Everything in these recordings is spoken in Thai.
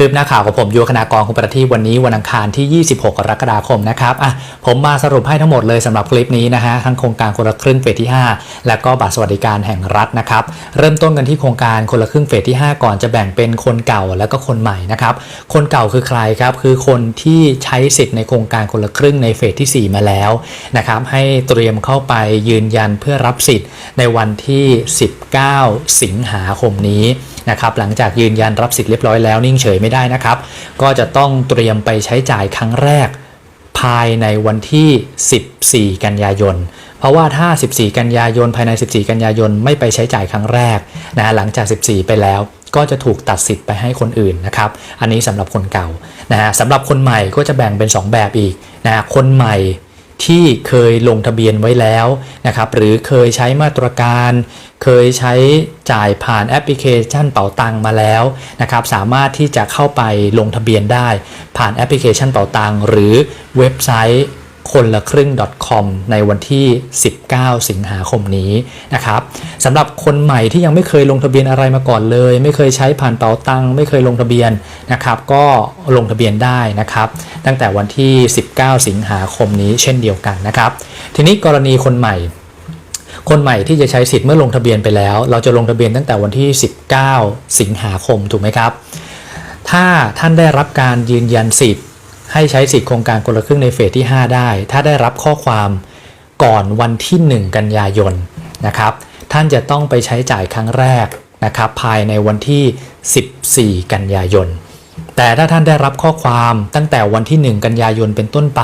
คืบหน้าข่าวของผมยูคณากรคุณประทีวันนี้วันอังคารที่ 26 กรกฎาคมนะครับอะผมมาสรุปให้ทั้งหมดเลยสำหรับคลิปนี้นะฮะทั้งโครงการคนละครึ่งเฟสที่ 5 และก็บัตรสวัสดิการแห่งรัฐนะครับเริ่มต้นกันที่โครงการคนละครึ่งเฟสที่ 5 ก่อนจะแบ่งเป็นคนเก่าแล้วก็คนใหม่นะครับคนเก่าคือใครครับคือคนที่ใช้สิทธิ์ในโครงการคนละครึ่งในเฟสที่ 4 มาแล้วนะครับให้เตรียมเข้าไปยืนยันเพื่อรับสิทธิ์ในวันที่ 19 สิงหาคมนี้ นะครับหลังจากยืนยันรับสิทธิ์เรียบร้อยแล้วนิ่งเฉยไม่ได้นะครับ ก็จะต้องเตรียมไปใช้จ่ายครั้งแรก ภายในวันที่ 14 กันยายนเพราะว่าถ้า 14 กันยายน ภายใน 14 กันยายน ไม่ไปใช้จ่ายครั้งแรกนะหลังจาก 14 ไปแล้ว ก็จะถูกตัดสิทธิ์ไปให้คนอื่นนะครับ อันนี้สำหรับคนเก่านะฮะสำหรับคนใหม่ก็จะแบ่งเป็น 2 แบบอีกนะฮะคนใหม่ ที่เคยลงทะเบียนไว้แล้วนะครับหรือเคยใช้มาตรการ เคยใช้จ่ายผ่านแอปพลิเคชันเป๋าตังมาแล้วนะครับสามารถที่จะเข้าไปลงทะเบียนได้ ผ่านแอปพลิเคชันเป๋าตังหรือเว็บไซต์ คนละครึ่ง .com ในวันที่ 19 สิงหาคมนี้นะครับสำหรับคนใหม่ที่ยังไม่เคยลงทะเบียนอะไรมาก่อนเลย ไม่เคยใช้ผ่านเป๋าตังไม่เคยลงทะเบียนนะครับก็ลงทะเบียนได้นะครับตั้งแต่วันที่ 19 สิงหาคมนี้เช่นเดียวกันนะครับทีนี้กรณีคนใหม่คนใหม่ที่จะใช้สิทธิ์เมื่อลงทะเบียนไปแล้ว เราจะลงทะเบียนตั้งแต่วันที่ 19 สิงหาคมถูกไหมครับ ถ้าท่านได้รับการยืนยันสิทธิ์ ให้ใช้สิทธิโครงการคนละครึ่งในเฟสที่ 5 ได้ ถ้าได้รับข้อความก่อนวันที่ 1 กันยายนนะครับ ท่านจะต้องไปใช้จ่ายครั้งแรกนะครับ ภายในวันที่ 14 กันยายน แต่ถ้าท่านได้รับข้อความตั้งแต่วันที่ 1 กันยายนเป็นต้นไป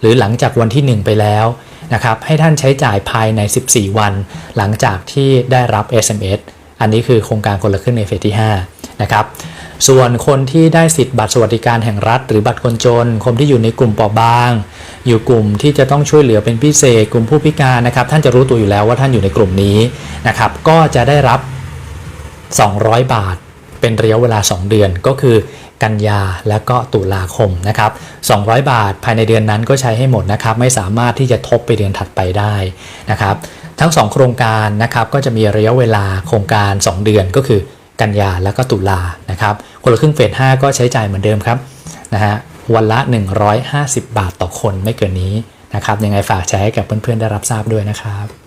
หรือหลังจากวันที่ 1 ไปแล้วนะครับ ให้ท่านใช้จ่ายภายใน 14 วัน หลังจากที่ได้รับ SMS อันนี้คือโครงการคนละครึ่งในเฟสที่ 5 นะครับ ส่วนคนที่ได้สิทธิ์บัตรสวัสดิการแห่งรัฐ หรือบัตรคนจน คนที่อยู่ในกลุ่มเปราะบาง อยู่กลุ่มที่จะต้องช่วยเหลือเป็นพิเศษ กลุ่มผู้พิการนะครับ ท่านจะรู้ตัวอยู่แล้วว่าท่านอยู่ในกลุ่มนี้นะครับ ก็จะได้รับ 200 บาท เป็นระยะเวลา 2 เดือนก็คือกันยาและก็ตุลาคมนะครับ 200 บาทภายในเดือนนั้นก็ใช้ให้หมดนะครับ ไม่สามารถที่จะทบไปเดือนถัดไปได้นะครับ ทั้ง 2 โครงการนะครับก็จะมีระยะเวลาโครงการ 2 เดือนก็คือ กันยาและก็ตุลานะครับคนละครึ่งเฟส5ก็ใช้จ่ายเหมือนเดิมครับนะฮะวันละ 150 บาทต่อคนไม่เกินนี้นะครับยังไงฝากแชร์ให้กับเพื่อนๆได้รับทราบด้วยนะครับ